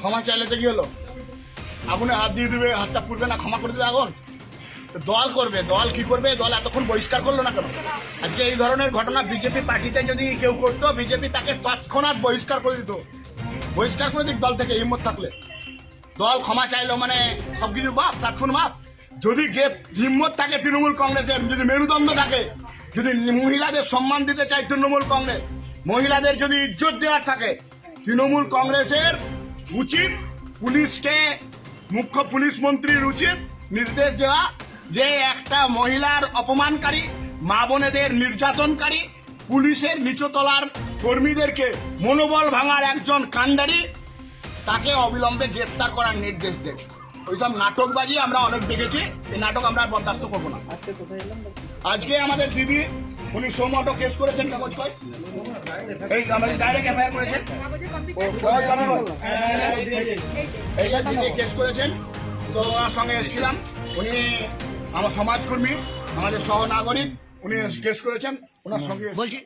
ক্ষমা চাইলে তো কি হলো? আপনি হাত দিয়ে দিবে, হাতটা পুরবে না, ক্ষমা করে দেবে আগুন? দল করবে, দল কি করবে? দল এতক্ষণ বহিষ্কার করল না কেন? আজকে এই ধরনের ঘটনা বিজেপি পার্টিতে যদি কেউ করতো, বিজেপি তাকে তৎক্ষণাৎ বহিষ্কার করে দিত। বহিষ্কার করে দিক দল থেকে হিম্মত থাকলে। দল ক্ষমা চাইলো মানে সবকিছু বাপ সাতক্ষণ বাপ। যদি গে হিম্মত থাকে তৃণমূল কংগ্রেসের, যদি মেরুদণ্ড থাকে, যদি মহিলাদের সম্মান দিতে চায় তৃণমূল কংগ্রেস, মহিলাদের যদি ইজ্জত দেওয়ার থাকে, তৃণমূল কংগ্রেসের উচিত পুলিশকে, মুখ্য পুলিশ মন্ত্রীর উচিত নির্দেশ দেওয়া যে একটা মহিলার অপমানকারী, মা বোনেদের নির্যাতনকারী, পুলিশের নিচতলার কর্মীদেরকে মনোবল ভাঙার একজন কাণ্ডারি তাকে অবিলম্বে গ্রেপ্তার করার নির্দেশ দেন। ওইসব নাটকবাজি আমরা অনেক দেখেছি এই নাটক আমরা আর বরদাস্ত করব না। আজকে আমাদের দিদি উনি সোমটো কেস করেছেন কাগজ কয়? এই আমাদের ডাইরেক্ট এফআইআর করেছেন। এইটা দিদি কেস করেছেন তো ওনার সঙ্গে এসেছিলাম। উনি আমার সমাজকর্মী আমাদের সহনাগরিক উনি কেস করেছেন ওনার সঙ্গে বলছি